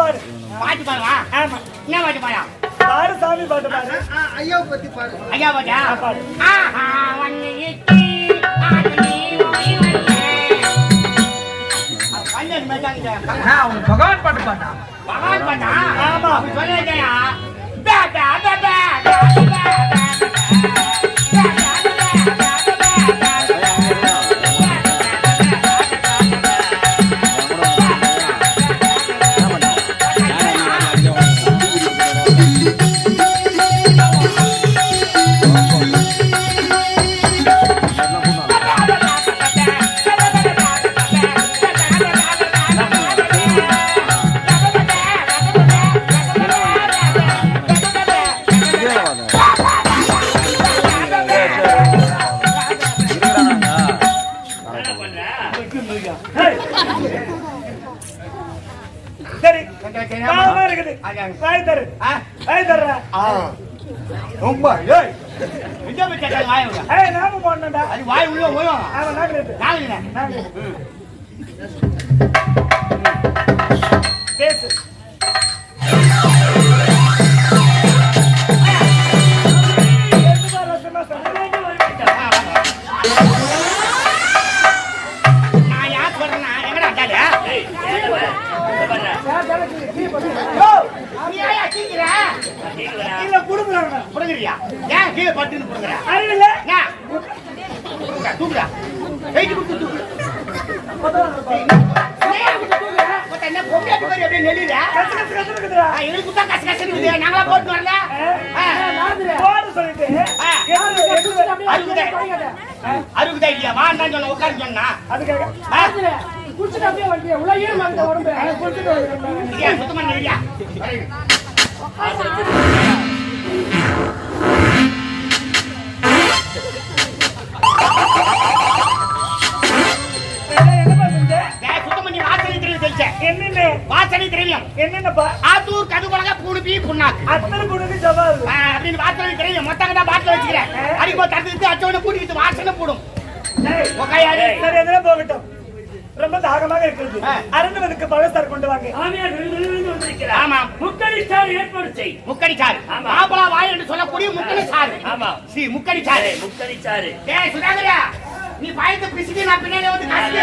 பாடு பாட்டு பாடுவா ஆமா என்ன பாட்டு பாடா பாடு சாமி பாட்டு பாடு ஐயாவை பத்தி பாரு ஐயா பாட்டா பாடு. ஆஹா மேய்ச்சாங்க. அவன் பகவான் பாட்டு பாட்டா பகவான் பாட்டா? ஆமா. அப்படி சொல்லிருக்கேயா? ரொம்ப ஏய் போய் கேட்டாங்க வாயை விட? ஏய் நாம போடணும்டா அது வாய் உள்ள போயும் ஆமா இருக்கு நாளைக்கு நாக்கு பேசு நான் யார் சொல்றேன்னா புடுங்குறியா ஏன் கீழே பட்டுன்னு புடுங்குற? அறிவில்ல ஏன் தூக்குடா, வெயிட் கொடுத்து தூக்கு எங்களுக்கு குத்தா கச கசன்னு. நாங்களா போட்டு வரல. அறுக்குதா இல்லையா? வான்னு சொன்ன உட்காந்து சொன்னா. அதுக்காக? குடிச்சிட்டு அப்படியே உள்ள ஈரம் அந்த உடம்பு. குடிச்சிட்டு இல்லையா, சுத்தமா நெளியா என்னென்ன? வாசனை திரவியம் என்னென்னப்பா? ஆத்தூர் கதுபலக புழுப்பி புண்ணாக்கு. அத்தனை ஆ, அப்படின்னு வாசனை திரவியம் மொத்தங்க தான் பாட்டில் வச்சுக்கிறேன். அடிப்போ தடுத்து அச்சவனை கூட்டிக்கிட்டு வாசனை போடும். போகட்டும். ரொம்ப தாகமாக இருக்கிறது. ஆ. அருந்தவனுக்கு பழசார் கொண்டு வாங்க. ஆமா. முக்கடி சார் ஏற்பாடு செய். முக்கடி சாறு ஆமா. மாப்பிளா வாய் என்று சொல்லக்கூடிய முக்கடி சாறு ஆமா. சி முக்கடி சாறு முக்கடி சாரு ஏய் சுதாகரா நீ பயந்து பிசிக்கி நான் பின்னாடி வந்து காசு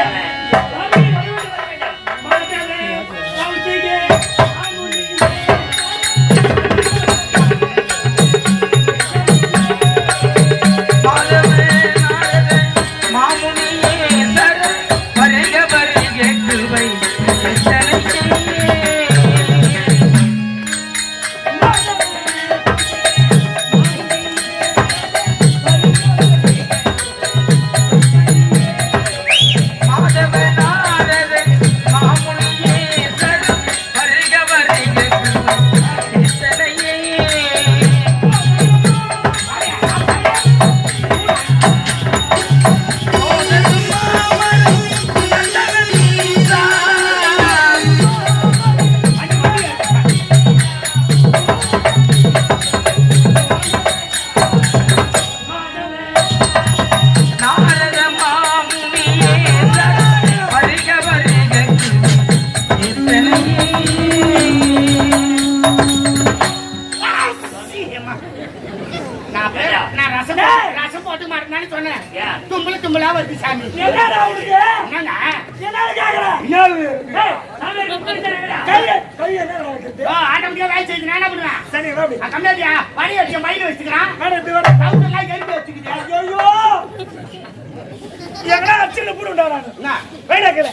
வருது சாமி. என்னடா உனக்கு? என்னங்க என்னடா கேக்குற? கைய கைய என்ன ஆட்டோமேட்டிக்கா வேலை செய்யுது நான் என்ன பண்ணுவேன் சரி வா அப்படி. நான் கம்மியாதியா படி வச்சு மயில் வச்சுக்கிறான். மேடம் இப்படி வர கவுண்டெல்லாம் எழுதி வச்சுக்கிட்டு ஐயோ எங்கடா அச்சில போடுடா நான்? என்ன? வைடா கீழ.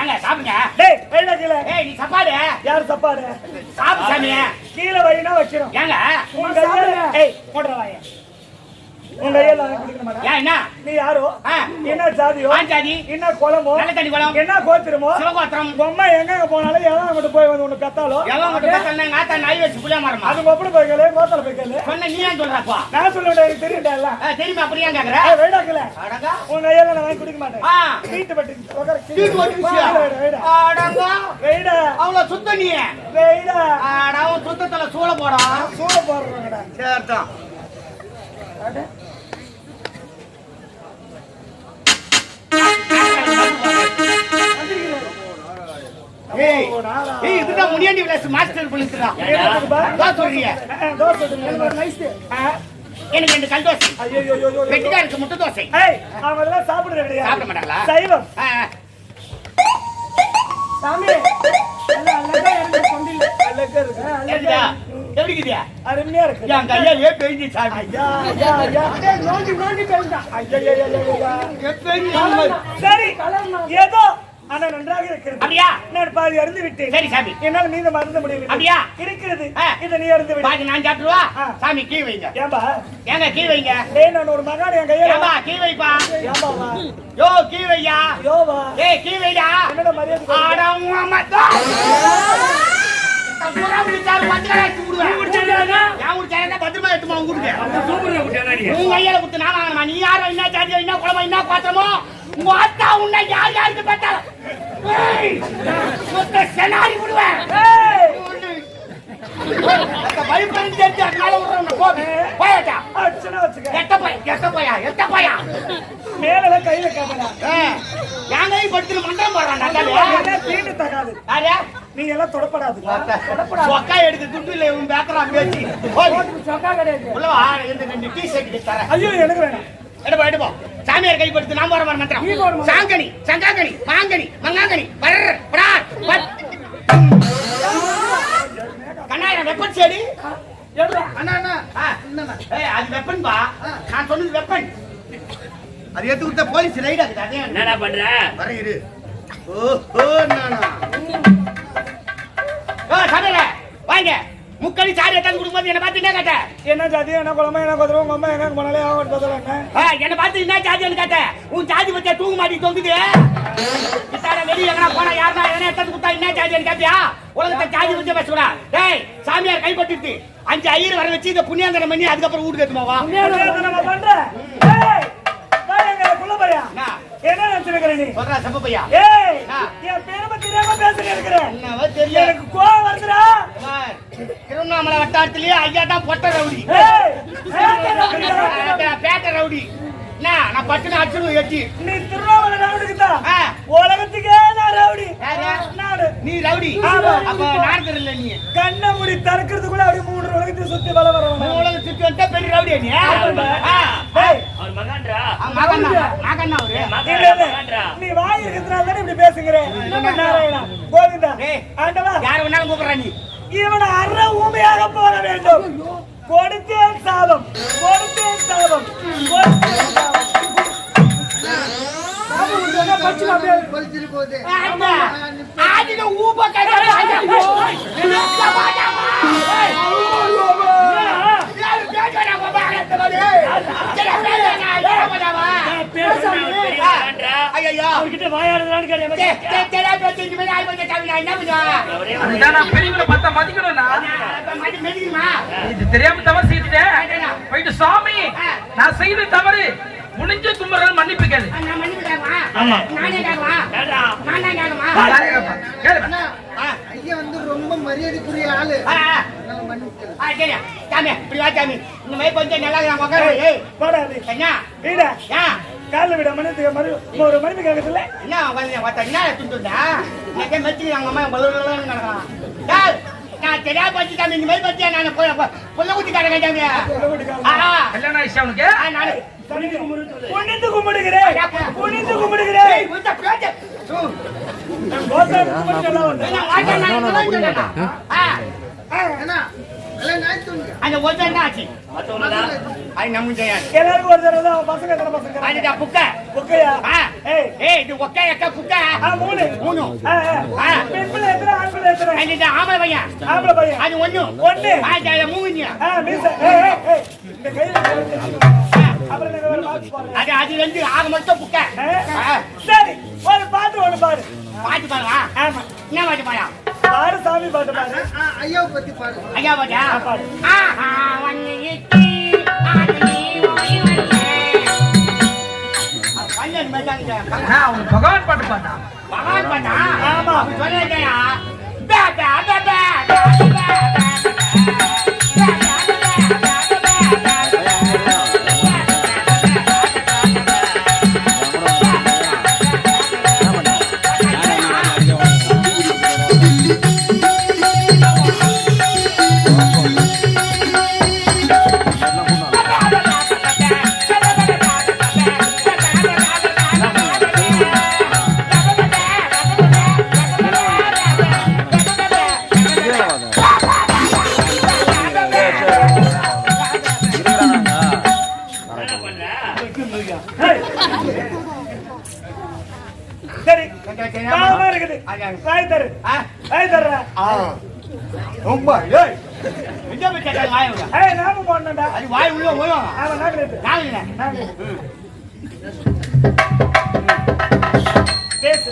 ஏங்க சாப்பிடுங்க. டேய் வைடா கீழ. ஏய் நீ சப்பாடு? யார் சாப்பாடு? சாப்பிடு சாமி. கீழ வைனா வைக்கிறோம் ஏங்க? உன் கையில ஏய் போடுற வாய. உன் கையில வாங்கி குடிக்க மாட்டேன் ஏன் என்ன? நீ யாரோ. என்ன ஜாதியோ? பாஞ்சாதி என்ன குலமோ? நல்ல தண்ணி குளம் என்ன கோத்திரமோ? சிவகோத்திரம். அம்மா எங்க போனாலும் எவன் அங்கிட்டு போய் வந்து உன்னை பெத்தாலோ? எவன் மட்டும் பார்த்தா எங்க ஆத்தா நாய் வச்சு புளிய மரமா அது ஒப்படி போய் கேளு கோத்தல போய் கேளு. சொன்ன நீ ஏன் சொல்றப்பா? நான் சொல்ல எனக்கு தெரியும்டா எல்லாம். தெரியுமா? அப்படியே கேக்குற? அடங்கா. உன் கையில நான் வாங்கி குடிக்க மாட்டேன். ஆ. சீட்டு பட்டு உட்கார சீட்டு ஓட்டிச்சியா? வைடா வைடா அடங்கா. சுத்த நீ. அட அவன் சுத்தத்துல சூழ போடா. சூட போடுறாங்கடா. சேர்த்தான் ஏய் ஏய் இதுதான் முனியாண்டி விலாஸ் மாஸ்டர் சொல்றீங்க தோசை சுடுங்க. நைஸ். ஆ. எனக்கு ரெண்டு கல் தோசை ஐயோ, முட்டை தோசை ஏய், அவங்க அதெல்லாம் சாப்பிடுறது கிடையாது. சாப்பிட மாட்டாங்களா? சைவம். ஆ, ஆ. சாமி, நல்லா அழகா இருக்கு கொண்டில்ல. அழகா இருக்கு. ஆ, அழகா ஏன்டா? இருக்கு. எப்படி இருக்குதா அருமையா இருக்கு. என் கையாலே பெய்ஞ்சு சாமி ஐயா, ஐயா, ஐயா. டேய், நோண்டி, நோண்டி. ஐயா, ஐயா, ஐயா. சரி ஏதோ ஆனா நன்றாக இருக்கிறது. அப்படியா? நான் பாதி அருந்து விட்டேன் சரி சாமி. என்னால மீதம் அருந்த முடியவில்லை. அப்படியா? இருக்கிறது. இதை நீ அருந்து விடு பாக்கி நான் சாப்பிடுவா. சாமி கீ வைங்க. ஏம்பா ஏங்க கீ வைங்க. டேய் நான் ஒரு மகான் என் கையில. ஏம்பா கீ வைப்பா? ஏம்பாவா யோ கீ வையா? யோவா. ஏய் கீ வைடா. என்னடா மரியாதை? ஆடா உம்மா மத்தா பூரா விழிச்சாரு வச்சுக்கடா குடுவேன். ஏன் குடிச்சாரா பத்திரமா எடுத்துமா உங்களுக்கு உன் கையால குத்து நான் வாங்கணுமா? நீ யாரோ என்ன ஜாதியோ என்ன குளமோ என்ன பாத்திரமோ? உங்க அத்தா உன்னை யார் யாருக்கு பெற்றால ஏய் மொத்த செனாரி விடுவேன் பயப்படும் தெரிஞ்சு அதனால விடுறேன் போ. போயாட்டா எட்ட போய் எட்ட போயா எட்ட போயா? மேல கை வைக்காதடா என் கை போடுறான் நல்லாவே எல்லாம் தீண்டு தகாது. யாரே? நீ எல்லாம் தொடப்படாது. சொக்கா எடுத்து துட்டு இல்லை இவன் பேக்கறான் பேச்சு சொக்கா கிடையாது. உள்ள வா இந்த ரெண்டு டீ ஷர்ட் தரேன். ஐயோ எனக்கு வேணாம். எடுப்பா எடுப்பா. சாமியார் கை படுத்து நான் போற மாதிரி மந்திரம். சாங்கனி சங்காங்கனி மாங்கனி மங்காங்கனி. பரர் படார் பட் கண்ணாயிரம் வெப்பன் செடி எடுடா அண்ணா அண்ணா. ஆ, ஏய், அது வெப்பன் பா. நான் சொன்னது வெப்பன். அது எடுத்து கொடுத்த போலீஸ் ரைட் ஆகுது அதே என்னடா பண்ற? வர இரு. ஓஹோ நானா ஓ சமையல வாங்க. முக்கடி சாரி எடுத்து கொடுக்கும்போது என்ன பார்த்து என்ன கேட்ட? என்ன ஜாதி என்ன குழம்பு? என்ன குதிரை? உங்க அம்மா எங்க? போனாலே அவன் பதில் என்ன? என்ன பார்த்து என்ன ஜாதின்னு கேட்ட? உன் ஜாதி பத்தியா தூங்க மாட்டி தொங்குது? இத்தால வெளிய எங்கனா போனா? யாருனா எதனா எடுத்து கொடுத்தா என்ன ஜாதின்னு கேப்பியா? உலகத்தை ஜாதி பத்தி பேசக்கூடா டேய் சாமியார் கைப்பற்றிட்டு அஞ்சு ஐயர் வர வச்சு இந்த புண்ணியாந்தரம் பண்ணி அதுக்கப்புறம் வீட்டுக்கு எடுத்துமா வா. புண்ணியாவது நம்ம பண்ற? ஏய் வாய் எங்க? குள்ள பையா என்ன? என்ன நினைச்சிருக்கிற நீ? சொல்றா செப்ப பையா. ஏய். என் இருக்கிறேன் என்னவோ தெரியல. எனக்கு கோவம் வருதுடா. பார், திருவண்ணாமலை வட்டாரத்திலேயே ஐயா தான் பொட்ட ரவுடி. பேட்ட ரவுடி என்ன நான் பட்டுன்னு அடிச்சுடுவேன் எட்டி. நீ திருவண்ணாமலை ரவுடிக்கு தான். உலகத்துக்கே நான் ரவுடி. நீ ரவுடி. அப்ப நாடு இல்ல நீ. கண்ணை மூடி திறக்கிறதுக்குள்ள அப்படியே மூணு உலகத்தை சுத்தி வள வரவன் உலகம் சுத்தி வந்துட்டா பெரிய ரவுடி நீ? அவர் மகான்டா அவன் மகன்னா மகன்னா அவரு. நீ வாய் இருக்கிறதுனால தானே இப்படி பேசுகிறேன்? நாராயணா கோவிந்தா. ஆண்டவா. யார் வேணாலும் கூப்பிடுறா நீ. இவன் அற ஊமையாக போக வேண்டும். கொடுத்தேன் சாபம். கொடுத்தேன் சாபம். ஊப. அவர்கிட்ட வாயாடுறான்னு கேட்டேன். மேல ஆள் வந்து சாமி, நான் என்ன பண்ணுவேன்? அதுதான் நான் பெரியவங்களை பார்த்தா மதிக்கணும்னா மெதிக்குமா? இது தெரியாம தவறு செய்துட்டேன் போயிட்டு சாமி நான் செய்த தவறு முடிஞ்ச தும்புறது மன்னிப்பு கேளு? ஆமா. நானே கேட்கவா? நான் கேட்கவா? கேளு ஐயா வந்து ரொம்ப மரியாதைக்குரிய ஆளு சரியா. சாமி, இப்படி வா சாமி. இந்த மாதிரி கொஞ்சம் நல்லா உட்காரு. ஏய், போடா. என்ன? காலில் விட மனித மறு ஒரு மனித கேட்கறதில்ல என்ன பார்த்தா? என்ன துண்டுண்டா? இன்னைக்கே மெச்சுக்கு அவங்க அம்மா. டேய், நான் தெரியாம போச்சு சாமி, இந்த மாதிரி பத்தியா நான் புள்ள குட்டி காட்டுறேன் சாமி. ஆ, ஆ. கல்யாணம் ஆயிடுச்சு அவனுக்கு ஆ, நானு. குனிந்து கும்பிடுகிறேன். குனிந்து கும்பிடுகிறேன். ஏய், அந்த ஒருத்தன் என்ன ஆச்சு? அது நம்ம செய்யாது. எல்லாருக்கும் ஒரு தடவை தான் பசங்க எத்தனை பசங்க அதுடா புக்க. ஓகேயா ஆ. ஏய் ஏய், இது ஒக்க எக்க புக்க. ஆ மூணு மூணு. ஆ, ஆ. ஆ. பெண் பிள்ளை எத்தனை ஆண் பிள்ளை எத்தனை அது ஆம்பளை பையன். ஆம்பளை பையன் அது ஒண்ணு. ஒண்ணு. ஆ, அது மூணு. ஆ மீச ஏய் ஏய், இந்த கையில அது அது ரெண்டு ஆக மட்டும் புக்க. ஆ? ஆ. சரி ஒரு பாட்டு ஒண்ணு பாரு பாட்டு. ஆமா என்ன பாட்டு பாயா? பாரு சாமி பாட்டு பாரு ஆ, ஐயாவை பத்தி பாருங்க ஐயா பாட்டியா? பாடு. ஆஹா, வண்ணி பகவான் பாட்டு பாட்டா பகவான் பாட்டா? ஆமா. அப்படி சொல்லிட்டேயா? ஆ? தர்றா. ஆ. ரொம்ப ஏய். எங்க போய் கேட்டாங்க வாய் விட ஏய் நாம போடணும்டா. அது வாய் உள்ள போயும் ஆமா. நான் இல்லை. நாக்கு பேசு.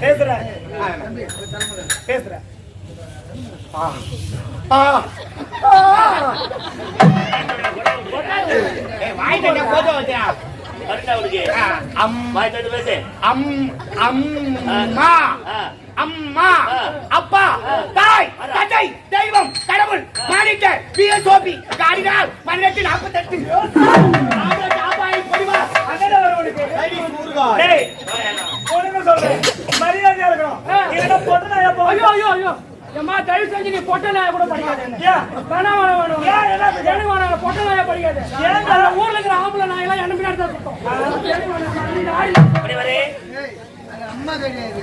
பேசுற பேசுற ஏய் கரெக்டா அவனுக்கு அம் வாய் தட்டு பேசு அம் அம்மா. அம்மா. அப்பா தாய் தந்தை தெய்வம் கடவுள் மாணிக்க பிஎஸ்ஓபி உனக்கு டேய் ஒழுங்கா சொல்லு மரியாதையா இருக்கணும் எப்போ ஐயோ ஐயோ ஐயோ ஏம்மா தயவு செஞ்சு நீ பொட்ட நாய கூட படிக்காத. வேணாம். வேணாம் வேணாம்? எனக்கு வேணாம். பொட்ட நாய படிக்காத. ஊர்ல இருக்கிற ஆம்பளை நாயெல்லாம் என்ன பின்னாடி தான் சுத்தம். அம்மா கிடையாது?